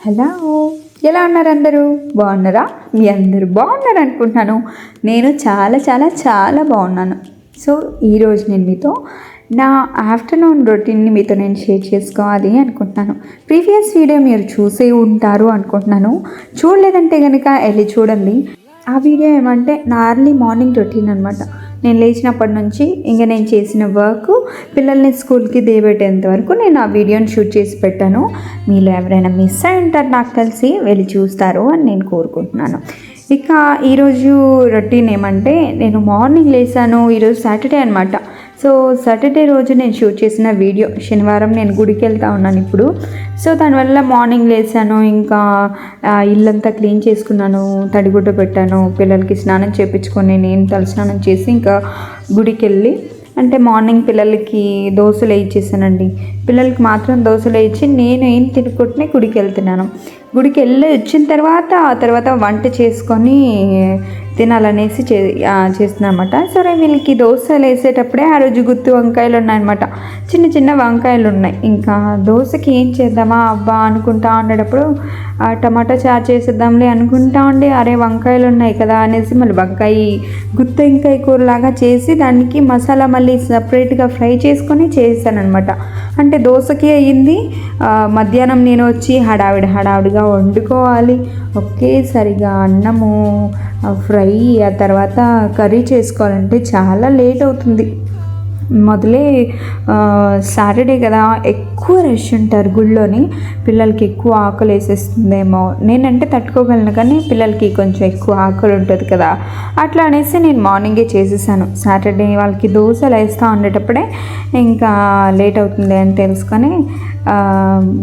Hello. ఎలా ఉన్నారు అందరూ బాగున్నారా? మీ అందరూ బాగున్నారు అనుకుంటున్నాను నేను చాలా చాలా చాలా బాగున్నాను. సో ఈరోజు నేను మీతో నా ఆఫ్టర్నూన్ రొటీన్ని మీతో నేను షేర్ చేసుకోవాలి అనుకుంటున్నాను. ప్రీవియస్ వీడియో మీరు చూసే ఉంటారు అనుకుంటున్నాను. చూడలేదంటే కనుక వెళ్ళి చూడండి. ఆ వీడియో ఏమంటే నా అర్లీ మార్నింగ్ రొటీన్ అనమాట నేను లేచినప్పటి నుంచి ఇంకా నేను చేసిన వర్క్ పిల్లల్ని స్కూల్కి దేబెట్టేంత వరకు నేను ఆ వీడియోని షూట్ చేసి పెట్టాను. మీలో ఎవరైనా మిస్ అయి ఉంటారు నాకు కలిసి వెళ్ళి చూస్తారు అని నేను కోరుకుంటున్నాను. ఇక ఈరోజు రొటీన్ ఏమంటే నేను మార్నింగ్ లేసాను. ఈరోజు సాటర్డే అనమాట సో సాటర్డే రోజు నేను షూట్ చేసిన వీడియో శనివారం నేను గుడికి వెళ్తా ఉన్నాను ఇప్పుడు. సో దానివల్ల మార్నింగ్ లేచాను ఇంకా ఇల్లంతా క్లీన్ చేసుకున్నాను తడిగుడ్డ పెట్టాను పిల్లలకి స్నానం చేయించుకొని నేను తలస్నానం చేసి ఇంకా గుడికి వెళ్ళి అంటే మార్నింగ్ పిల్లలకి దోశలు వేయించేసానండి పిల్లలకి మాత్రం దోశలు వేయించి నేను ఏం తినుకుంటూనే గుడికి వెళ్తున్నాను. గుడికి వెళ్ళి వచ్చిన తర్వాత ఆ తర్వాత వంట చేసుకొని తినాలనేసి చే చేస్తున్నాను సరే వీళ్ళకి దోశలు వేసేటప్పుడే ఆ రోజు గుత్తి వంకాయలు ఉన్నాయన్నమాట. చిన్న చిన్న వంకాయలు ఉన్నాయి. ఇంకా దోశకి ఏం చేద్దామా? అబ్బా అనుకుంటా ఉండేటప్పుడు ఆ టమాటా చారు చేసేద్దాంలే అనుకుంటా ఉండి అరే వంకాయలు ఉన్నాయి కదా అనేసి మళ్ళీ వంకాయ గుత్తి వంకాయ కూరలాగా చేసి దానికి మసాలా మళ్ళీ సపరేట్గా ఫ్రై చేసుకొని చేశాను అంటే దోశకి అయ్యింది. మధ్యాహ్నం నేను వచ్చి హడావిడి హడావిడిగా వండుకోవాలి. ఒకేసారిగా అన్నము ఫ్రై ఆ తర్వాత కర్రీ చేసుకోవాలంటే చాలా లేట్ అవుతుంది. మొదలే సాటర్డే కదా ఎక్కువ రష్ ఉంటారు గుళ్ళోని. పిల్లలకి ఎక్కువ ఆకలి వేసేస్తుందేమో. నేనంటే తట్టుకోగలను కానీ పిల్లలకి కొంచెం ఎక్కువ ఆకలి ఉంటుంది కదా. అట్లా అనేసి నేను మార్నింగే చేసేసాను. సాటర్డే వాళ్ళకి దోశలు వేస్తూ ఉండేటప్పుడే ఇంకా లేట్ అవుతుంది అని తెలుసుకొని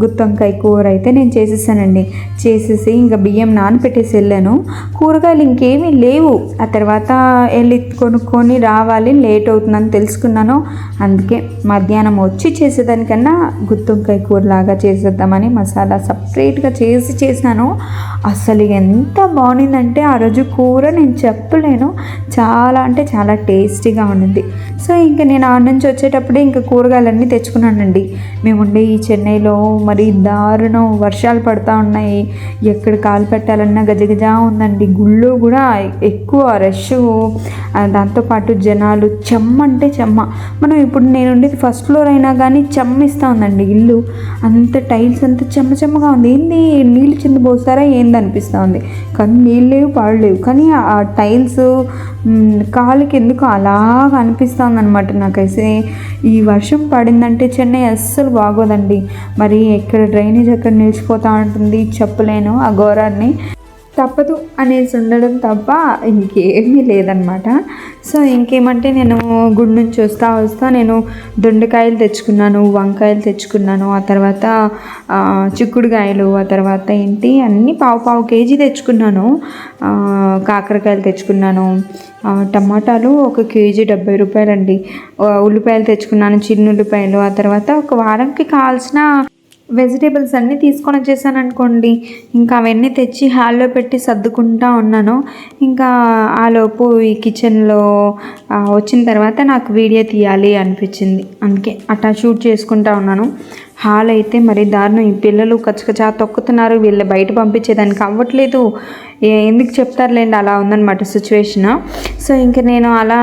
గుత్తొంకాయ కూర అయితే నేను చేసేసానండి. చేసేసి ఇంకా బియ్యం నానపెట్టేసి వెళ్ళాను. కూరగాయలు ఇంకేమీ లేవు. ఆ తర్వాత వెళ్ళి కొనుక్కొని రావాలి లేట్ అవుతుందని తెలుసుకున్నాను. అందుకే మధ్యాహ్నం వచ్చి చేసేదానికన్నా గుత్తొంకాయ కూర లాగా చేసేద్దామని మసాలా సపరేట్గా చేసి చేసినాను. అసలు ఎంత బాగుందంటే ఆ రోజు కూర నేను చెప్పలేను. చాలా అంటే చాలా టేస్టీగా ఉండింది. సో ఇంకా నేను ఆ నుంచి వచ్చేటప్పుడే ఇంకా కూరగాయలన్నీ తెచ్చుకున్నానండి. మేము ఉండే ఈ చెన్నైలో మరి దారుణం వర్షాలు పడుతూ ఉన్నాయి. ఎక్కడ కాలు పెట్టాలన్నా గజగజ ఉందండి. గుళ్ళు కూడా ఎక్కువ రష్. దాంతోపాటు జనాలు చెమ్మ అంటే చెమ్మ. మనం ఇప్పుడు నేను ఉండేది ఫస్ట్ ఫ్లోర్ అయినా కానీ చెమ్మిస్తూ ఉందండి ఇల్లు. అంత టైల్స్ అంత చెమ్మ చెమ్మగా ఉంది. ఏంది? నీళ్ళు కింద పోస్తారా? ఏంది అనిపిస్తూ ఉంది. కానీ నీళ్ళు లేవు పాడు లేవు. కానీ ఆ టైల్స్ కాలుకి ఎందుకు అలాగ అనిపిస్తుంది అనమాట నాకైతే. ఈ వర్షం పడిందంటే చెన్నై అస్సలు బాగోదండి. మరి ఎక్కడ డ్రైనేజ్ ఎక్కడ నిలిచిపోతూ ఉంటుంది చెప్పలేను ఆ ఘోరాన్ని. తప్పదు అనేసి ఉండడం తప్ప ఇంకేమీ లేదనమాట సో ఇంకేమంటే నేను గుడి నుంచి వస్తా వస్తా నేను దొండకాయలు తెచ్చుకున్నాను వంకాయలు తెచ్చుకున్నాను ఆ తర్వాత చిక్కుడుకాయలు ఆ తర్వాత ఏంటి అన్నీ పావు పావు కేజీ తెచ్చుకున్నాను. కాకరకాయలు తెచ్చుకున్నాను. టమాటాలు ఒక కేజీ డెబ్బై రూపాయలండి. ఉల్లిపాయలు తెచ్చుకున్నాను చిన్న ఉల్లిపాయలు. ఆ తర్వాత ఒక వారంకి కావాల్సిన వెజిటేబుల్స్ అన్నీ తీసుకొని వచ్చేసాను అనుకోండి ఇంకా అవన్నీ తెచ్చి హాల్లో పెట్టి సర్దుకుంటా ఉన్నాను. ఇంకా ఆలోపు ఈ కిచెన్లో వచ్చిన తర్వాత నాకు వీడియో తీయాలి అనిపించింది. అందుకే అట్లా షూట్ చేసుకుంటా ఉన్నాను. హాల్ అయితే మరి దారుణం. ఈ పిల్లలు కచ్చకచా తొక్కుతున్నారు. వీళ్ళు బయట పంపించేదానికి అవ్వట్లేదు. ఎందుకు చెప్తారులేండి అలా ఉందన్నమాట సిచ్యువేషన్ సో ఇంక నేను అలా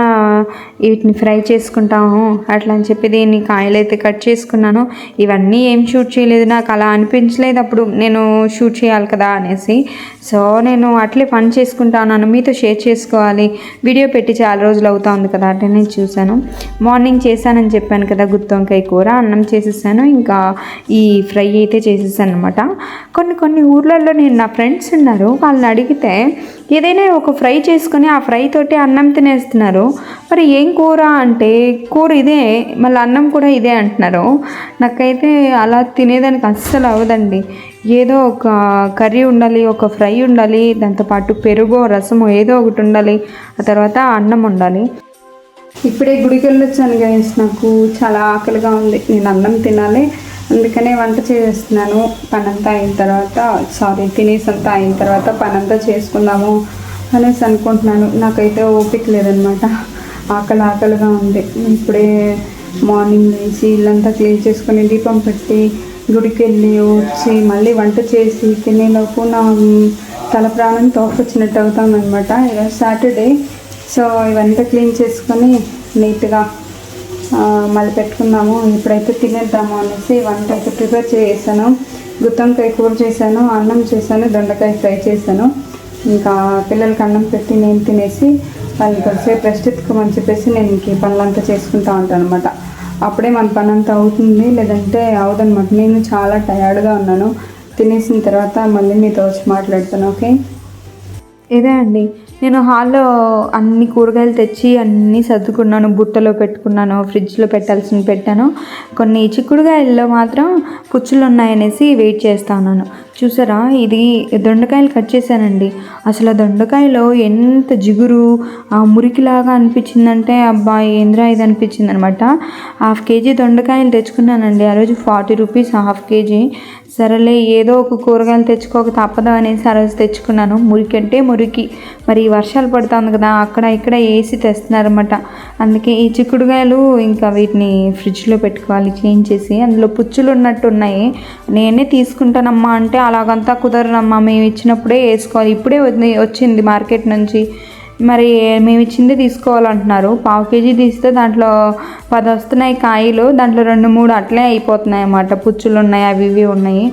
వీటిని ఫ్రై చేసుకుంటాము అట్లా అని చెప్పి దీన్ని కాయలు అయితే కట్ చేసుకున్నాను. ఇవన్నీ ఏం షూట్ చేయలేదు నాకు అలా అనిపించలేదు అప్పుడు నేను షూట్ చేయాలి కదా అనేసి. సో నేను అట్లే పని చేసుకుంటాను మీతో షేర్ చేసుకోవాలి. వీడియో పెట్టి చాలా రోజులు అవుతా ఉంది కదా అంటే నేను చూశాను. మార్నింగ్ చేశానని చెప్పాను కదా గుత్తొంకాయ కూర అన్నం చేసేసాను ఇంకా ఈ ఫ్రై అయితే చేసేసాను అనమాట కొన్ని కొన్ని ఊర్లలో నేను నా ఫ్రెండ్స్ ఉన్నారు వాళ్ళని అడిగితే ఏదైనా ఒక ఫ్రై చేసుకొని ఆ ఫ్రై తోటి అన్నం తినేస్తున్నారు. మరి ఏం కూర అంటే కూర ఇదే మళ్ళీ అన్నం కూడా ఇదే అంటున్నారు. నాకైతే అలా తినేదానికి అస్సలు అవ్వదండి. ఏదో ఒక కర్రీ ఉండాలి ఒక ఫ్రై ఉండాలి దాంతోపాటు పెరుగు రసము ఏదో ఒకటి ఉండాలి ఆ తర్వాత అన్నం ఉండాలి. ఇప్పుడే గుడికి వెళ్ళొచ్చాను గైస్ నాకు చాలా ఆకలిగా ఉంది. నేను అన్నం తినాలి అందుకనే వంట చేస్తున్నాను. పనంతా అయిన తర్వాత సారీ తినేసంతా అయిన తర్వాత పనంతా చేసుకుందాము అనేసి అనుకుంటున్నాను. నాకైతే ఓపిక లేదనమాట. ఆకలి ఆకలిగా ఉంది. ఇప్పుడే మార్నింగ్ లేచి ఇల్లంతా క్లీన్ చేసుకొని దీపం పెట్టి గుడికి వెళ్ళి వచ్చి మళ్ళీ వంట చేసి తినేలోపు నా తల ప్రాణం తోకొచ్చినట్టు అవుతాం అనమాట సాటర్డే. సో ఇవంతా క్లీన్ చేసుకొని నీట్గా మళ్ళీ పెట్టుకుందాము ఇప్పుడైతే తినేద్దాము అనేసి వంట అయితే ప్రిపేర్ చేసాను గుత్తంకాయ కూర చేశాను అన్నం చేశాను దొండకాయ ఫ్రై చేశాను. ఇంకా పిల్లలకి అన్నం పెట్టి నేను తినేసి వాళ్ళని కొద్దిసేపు రెస్ట్ ఎత్తుకోమని చెప్పేసి నేను ఇంక పనులంతా చేసుకుంటా ఉంటాను అనమాట అప్పుడే మన పని అంతా అవుతుంది లేదంటే అవదనమాట నేను చాలా టయర్డ్గా ఉన్నాను. తినేసిన తర్వాత మళ్ళీ మీతో వచ్చి మాట్లాడతాను ఓకే? ఇదే అండి. నేను హాల్లో అన్ని కూరగాయలు తెచ్చి అన్నీ సర్దుకున్నాను. బుట్టలో పెట్టుకున్నాను ఫ్రిడ్జ్లో పెట్టాల్సిన పెట్టాను. కొన్ని చిక్కుడుగాయల్లో మాత్రం పుచ్చులు ఉన్నాయనేసి వెయిట్ చేస్తా ఉన్నాను. చూసారా? ఇది దొండకాయలు కట్ చేశానండి. అసలు ఆ దొండకాయలో ఎంత జిగురు ఆ మురికిలాగా అనిపించిందంటే అబ్బా ఏంద్రా ఇది అనిపించింది అనమాట హాఫ్ కేజీ దొండకాయలు తెచ్చుకున్నానండి. ఆ రోజు ఫార్టీ రూపీస్ హాఫ్ కేజీ. సరేలే ఏదో ఒక కూరగాయలు తెచ్చుకోక తప్పదు అనేసి ఆ రోజు తెచ్చుకున్నాను. మురికి అంటే మురికి. మరి వర్షాలు పడుతుంది కదా అక్కడ ఇక్కడ వేసి తెస్తున్నారన్నమాట. అందుకే ఈ చిక్కుడుగాయలు ఇంకా వీటిని ఫ్రిడ్జ్లో పెట్టుకోవాలి క్లీన్ చేసి. అందులో పుచ్చులు ఉన్నట్టు ఉన్నాయి. నేనే తీసుకుంటానమ్మా అంటే అలాగంతా కుదరనమ్మా మేము ఇచ్చినప్పుడే వేసుకోవాలి. ఇప్పుడే వచ్చింది మార్కెట్ నుంచి. మరి మేము ఇచ్చింది తీసుకోవాలంటున్నారు. పావు కేజీ తీస్తే దాంట్లో పది వస్తున్నాయి కాయలు దాంట్లో రెండు మూడు అట్లే అయిపోతున్నాయి అన్నమాట పుచ్చులు ఉన్నాయి అవి ఇవి ఉన్నాయి.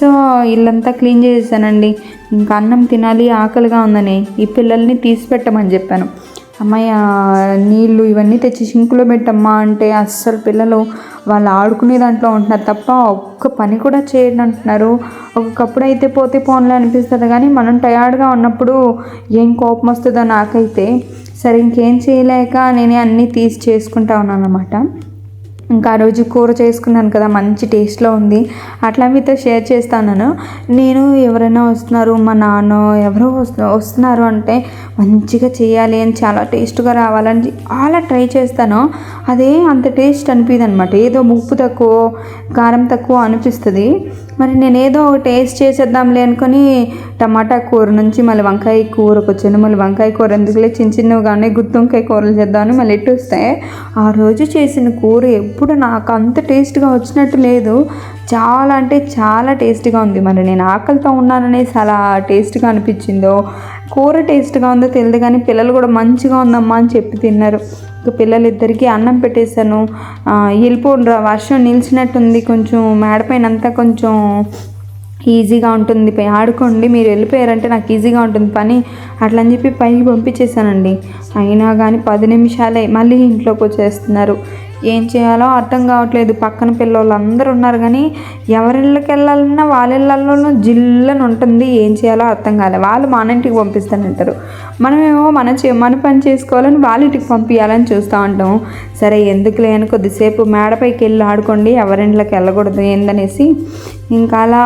సో ఇల్లంతా క్లీన్ చేసేసానండి. ఇంకా అన్నం తినాలి ఆకలిగా ఉందని ఈ పిల్లల్ని తీసి పెట్టమని చెప్పాను. అమ్మాయి నీళ్ళు ఇవన్నీ తెచ్చి సింకులో పెట్టమ్మా అంటే అస్సలు పిల్లలు వాళ్ళు ఆడుకునే దాంట్లో ఉంటున్నారు తప్ప ఒక్క పని కూడా చేయడం అంటున్నారు. ఒక్కొక్కప్పుడు అయితే పోతే పోన్లే అనిపిస్తుంది కానీ మనం టయార్డ్గా ఉన్నప్పుడు ఏం కోపం వస్తుందో నాకైతే సరే ఇంకేం చేయలేక నేనే అన్నీ తీసి చేసుకుంటా ఉన్నాను అనమాట ఇంకా ఆ రోజు కూర చేసుకున్నాను కదా మంచి టేస్ట్లో ఉంది. అట్లా మీతో షేర్ చేస్తాను నేను ఎవరైనా వస్తున్నారు మా నాన్న ఎవరో వస్తు వస్తున్నారు అంటే మంచిగా చేయాలి అని చాలా టేస్ట్గా రావాలని చాలా ట్రై చేస్తాను. అదే అంత టేస్ట్ అనిపిదనమాట ఏదో ఉప్పు తక్కువ కారం తక్కువ అనిపిస్తుంది. మరి నేను ఏదో ఒక టేస్ట్ చేసేద్దాంలే అనుకుని టమాటా కూర నుంచి మళ్ళీ వంకాయ కూరకు వచ్చాను. మళ్ళీ వంకాయ కూర ఎందుకులే? చిన్న చిన్నగానే గుత్తొంకాయ కూరలు చేద్దామని మళ్ళీ ఎట్టు వస్తే ఆ రోజు చేసిన కూర ఎప్పుడు నాకు అంత టేస్ట్గా వచ్చినట్టు లేదు. చాలా అంటే చాలా టేస్ట్గా ఉంది. మరి నేను ఆకలితో ఉన్నాననేసి అలా టేస్ట్గా అనిపించిందో కూర టేస్ట్గా ఉందో తెలియదు కానీ పిల్లలు కూడా మంచిగా ఉందమ్మా అని చెప్పి తిన్నారు. ఇక పిల్లలిద్దరికీ అన్నం పెట్టేశాను. ఆ, వెళ్ళిపోండ్రా వర్షం నిలిచినట్టుంది. కొంచెం మేడపైనంతా కొంచెం ఈజీగా ఉంటుంది. పై ఆడుకోండి. మీరు వెళ్ళిపోయారంటే నాకు ఈజీగా ఉంటుంది పని. అట్లా అని చెప్పి పైకి పంపించేశానండి. అయినా కానీ పది నిమిషాలే మళ్ళీ ఇంట్లోకి వచ్చేస్తున్నారు. ఏం చేయాలో అర్థం కావట్లేదు. పక్కన పిల్లలు అందరూ ఉన్నారు కానీ ఎవరిళ్ళకి వెళ్ళాలన్నా వాళ్ళ ఇళ్ళల్లోనూ జిల్లని ఉంటుంది. ఏం చేయాలో అర్థం కాలే. వాళ్ళు మన ఇంటికి పంపిస్తానంటారు. మనమేమో మన చే మన పని చేసుకోవాలని వాళ్ళ ఇంటికి పంపించాలని చూస్తూ ఉంటాం సరే ఎందుకు లేని కొద్దిసేపు మేడపైకి వెళ్ళి ఆడుకోండి. ఎవరింట్లోకి వెళ్ళకూడదు ఏందనేసి ఇంకా అలా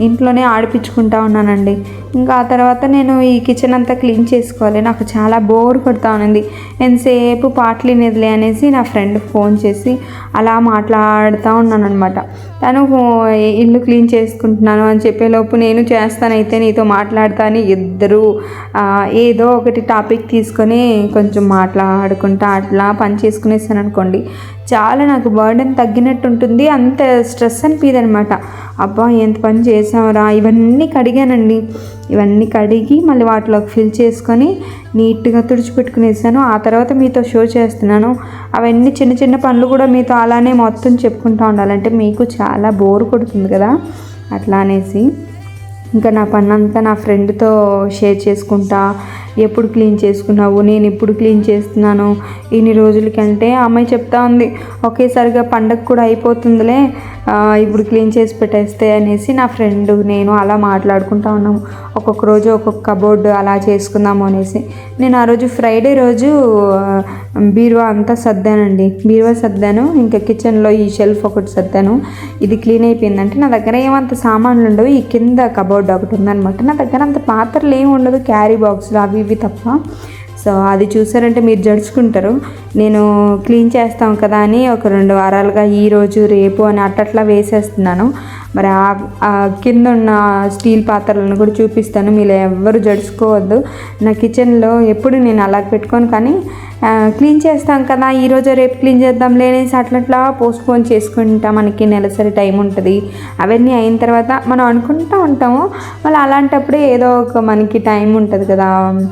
ఇంట్లోనే ఆడిపించుకుంటా ఉన్నానండి. ఇంకా ఆ తర్వాత నేను ఈ కిచెన్ అంతా క్లీన్ చేసుకోవాలి. నాకు చాలా బోర్ కొడతా ఉన్నది. ఎంతసేపు పాటలు వినేదిలే అనేసి నా ఫ్రెండ్ ఫోన్ చేసి అలా మాట్లాడుతూ ఉన్నాను అనమాట తను ఇల్లు క్లీన్ చేసుకుంటున్నాను అని చెప్పేలోపు నేను చేస్తానైతే నీతో మాట్లాడతాను ఇద్దరు. ఏదో ఒకటి టాపిక్ తీసుకొని కొంచెం మాట్లాడుకుంటా అట్లా పని చేసుకునేసాను అనుకోండి. చాలా నాకు బర్డెన్ తగ్గినట్టు ఉంటుంది అంత స్ట్రెస్ అనిపిది అనమాట అబ్బా ఎంత పని చేసావురా ఇవన్నీ కడిగానండి. ఇవన్నీ కడిగి మళ్ళీ వాటిలోకి ఫిల్ చేసుకొని నీట్గా తుడిచిపెట్టుకునేసాను. ఆ తర్వాత మీతో షో చేస్తున్నాను. అవన్నీ చిన్న చిన్న పనులు కూడా మీతో అలానే మొత్తం చెప్పుకుంటూ ఉండాలంటే మీకు చాలా బోర్ కొడుతుంది కదా అట్లా అనేసి. ఇంకా నా పన్నంతా నా ఫ్రెండ్తో షేర్ చేసుకుంటా ఎప్పుడు క్లీన్ చేసుకున్నావు నేను ఇప్పుడు క్లీన్ చేస్తున్నాను ఇన్ని రోజులకంటే ఆ అమ్మాయి చెప్తా ఉంది ఒకేసారిగా పండగ కూడా అయిపోతుందిలే ఇప్పుడు క్లీన్ చేసి పెట్టేస్తే అనేసి నా ఫ్రెండ్ నేను అలా మాట్లాడుకుంటా ఉన్నాము. ఒక్కొక్క రోజు ఒక్కొక్క కబోర్డ్ అలా చేసుకుందాము అనేసి. నేను ఆ రోజు ఫ్రైడే రోజు బీరువా అంతా సర్దానండి. బీరువా సర్దాను ఇంకా కిచెన్లో ఈ షెల్ఫ్ ఒకటి సర్దాను. ఇది క్లీన్ అయిపోయిందంటే నా దగ్గర ఏమంత సామాన్లు ఉండవు. ఈ కింద కబోర్డ్ ఒకటి ఉందనమాట నా దగ్గర అంత పాత్రలు ఏమి ఉండదు. క్యారీ బాక్స్లు అవి ఇవి తప్ప. సో అది చూసారంటే మీరు జడుచుకుంటారు. నేను క్లీన్ చేస్తాం కదా అని ఒక రెండు వారాలుగా ఈ రోజు రేపు అని అట్టట్లా వేసేస్తున్నాను. మరి ఆ- కింద ఉన్న స్టీల్ పాత్రలను కూడా చూపిస్తాను. మీరు ఎవ్వరు జడుచుకోవద్దు. నా కిచెన్లో ఎప్పుడు నేను అలా పెట్టుకోను. కానీ క్లీన్ చేస్తాం కదా ఈరోజు రేపు క్లీన్ చేద్దాం లేనేసి అట్లట్లా పోస్ట్పోన్ చేసుకుంటాం. మనకి నెలసరి టైం ఉంటుంది. అవన్నీ అయిన తర్వాత మనం అనుకుంటూ ఉంటాము. మళ్ళీ అలాంటప్పుడే ఏదో ఒక మనకి టైం ఉంటుంది కదా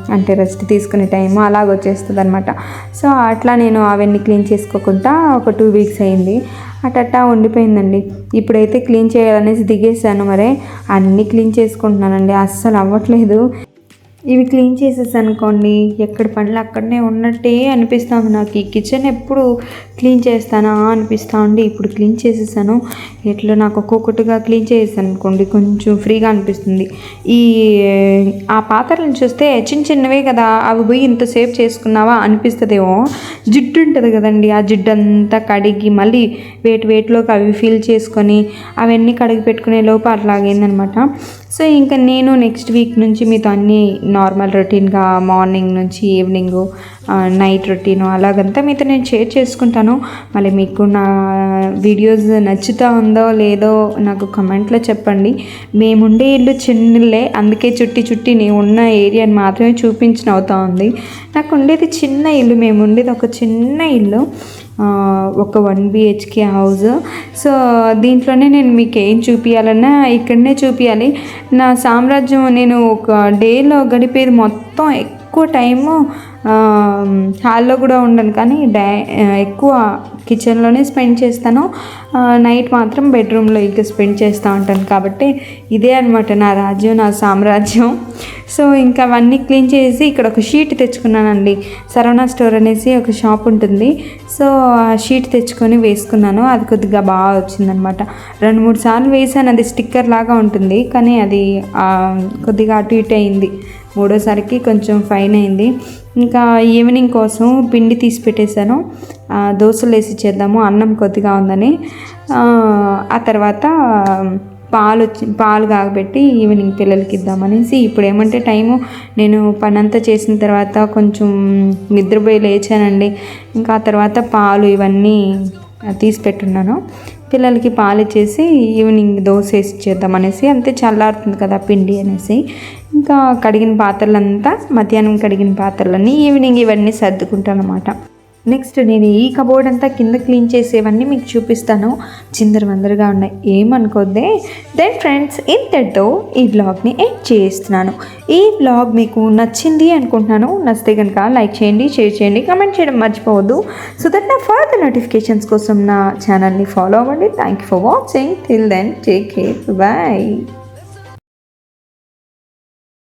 అంటే రెస్ట్ తీసుకునే టైం అలాగ వచ్చేస్తుంది అనమాట సో అట్లా నేను అవన్నీ క్లీన్ చేసుకోకుండా ఒక టూ వీక్స్ అయింది. అటట్టా ఉండిపోయిందండి. ఇప్పుడైతే క్లీన్ చేయాలనేసి దిగేసాను మరి. అన్నీ క్లీన్ చేసుకుంటున్నానండి. అస్సలు అవ్వట్లేదు. ఇవి క్లీన్ చేసేసి అనుకోండి ఎక్కడ పనులు అక్కడనే ఉన్నట్టే అనిపిస్తుంది నాకు. ఈ కిచెన్ ఎప్పుడు క్లీన్ చేస్తానా అనిపిస్తూ ఉండి ఇప్పుడు క్లీన్ చేసేసాను. ఎట్లా నాకు ఒక్కొక్కటిగా క్లీన్ చేసేసాను అనుకోండి కొంచెం ఫ్రీగా అనిపిస్తుంది. ఈ ఆ పాత్రలను చూస్తే చిన్న చిన్నవే కదా అవి పోయి ఇంతసేపు చేసుకున్నావా అనిపిస్తుందేమో. జిడ్డు ఉంటుంది కదండి ఆ జిడ్డు అంతా కడిగి మళ్ళీ వేటి వేటిలోకి అవి ఫిల్ చేసుకొని అవన్నీ కడిగి పెట్టుకునే లోపు అట్లాగైందనమాట. సో ఇంకా నేను నెక్స్ట్ వీక్ నుంచి మీతో అన్ని నార్మల్ రొటీన్గా మార్నింగ్ నుంచి ఈవినింగ్ నైట్ రొటీన్ అలాగంతా మీతో నేను షేర్ చేసుకుంటాను. మళ్ళీ మీకు నా వీడియోస్ నచ్చుతా ఉందో లేదో నాకు కమెంట్లో చెప్పండి. మేముండే ఇల్లు చిన్నలే అందుకే చుట్టి చుట్టి నేను ఉన్న ఏరియాని మాత్రమే చూపించిన అవుతా ఉంది. నాకు ఉండేది చిన్న ఇల్లు మేము ఉండేది ఒక చిన్న ఇల్లు. ఒక వన్ బిహెచ్కే హౌస్ సో దీంట్లోనే నేను మీకు ఏం చూపించాలన్నా ఇక్కడనే చూపించాలి నా సామ్రాజ్యం నేను ఒక డేలో గడిపేది మొత్తం ఎక్కువ టైము హాల్లో కూడా ఉండను. కానీ డా ఎక్కువ కిచెన్లోనే స్పెండ్ చేస్తాను. నైట్ మాత్రం బెడ్రూమ్లో ఇంకా స్పెండ్ చేస్తూ ఉంటాను. కాబట్టి ఇదే అనమాట నా రాజ్యం నా సామ్రాజ్యం. సో ఇంకా అవన్నీ క్లీన్ చేసి ఇక్కడ ఒక షీట్ తెచ్చుకున్నానండి. సరవణ స్టోర్ అనేసి ఒక షాప్ ఉంటుంది. సో ఆ షీట్ తెచ్చుకొని వేసుకున్నాను. అది కొద్దిగా బాగా వచ్చిందనమాట రెండు మూడు సార్లు వేసాను. అది స్టిక్కర్ లాగా ఉంటుంది. కానీ అది కొద్దిగా అటు ఇటు అయింది. మూడోసారికి కొంచెం ఫైన్ అయింది. ఇంకా ఈవినింగ్ కోసం పిండి తీసి పెట్టేశాను. దోశలు వేసి చేద్దాము అన్నం కొద్దిగా ఉందని. ఆ, ఆ తర్వాత పాలు వచ్చి పాలు కాగబెట్టి ఈవినింగ్ పిల్లలకి ఇద్దామనేసి ఇప్పుడు ఏమంటే టైము నేను పనంతా చేసిన తర్వాత కొంచెం నిద్రపోయి లేచానండి. ఇంకా ఆ తర్వాత పాలు ఇవన్నీ తీసి పెట్టున్నాను. పిల్లలకి పాలు ఇచ్చేసి ఈవినింగ్ దోశ వేసి చేద్దాం అనేసి అంతే చల్లారుతుంది కదా పిండి అనేసి. ఇంకా కడిగిన పాత్రలంతా మధ్యాహ్నం కడిగిన పాత్రలన్నీ ఈవినింగ్ ఇవన్నీ సర్దుకుంటాను అనమాట నెక్స్ట్ నేను ఈ కబోర్డ్ అంతా కింద క్లీన్ చేసేవన్నీ మీకు చూపిస్తాను. చిందరవందరగా ఉన్నాయి. ఏమనుకోద్దే దెన్ ఫ్రెండ్స్ ఇంతటితో ఈ వ్లాగ్ని ఎండ్ చేస్తున్నాను. ఈ వ్లాగ్ మీకు నచ్చింది అనుకుంటున్నాను. నచ్చితే కనుక లైక్ చేయండి షేర్ చేయండి కమెంట్ చేయడం మర్చిపోవద్దు. సో దట్ నా ఫర్దర్ నోటిఫికేషన్స్ కోసం నా ఛానల్ని ఫాలో అవ్వండి. Thank you for watching till then take care bye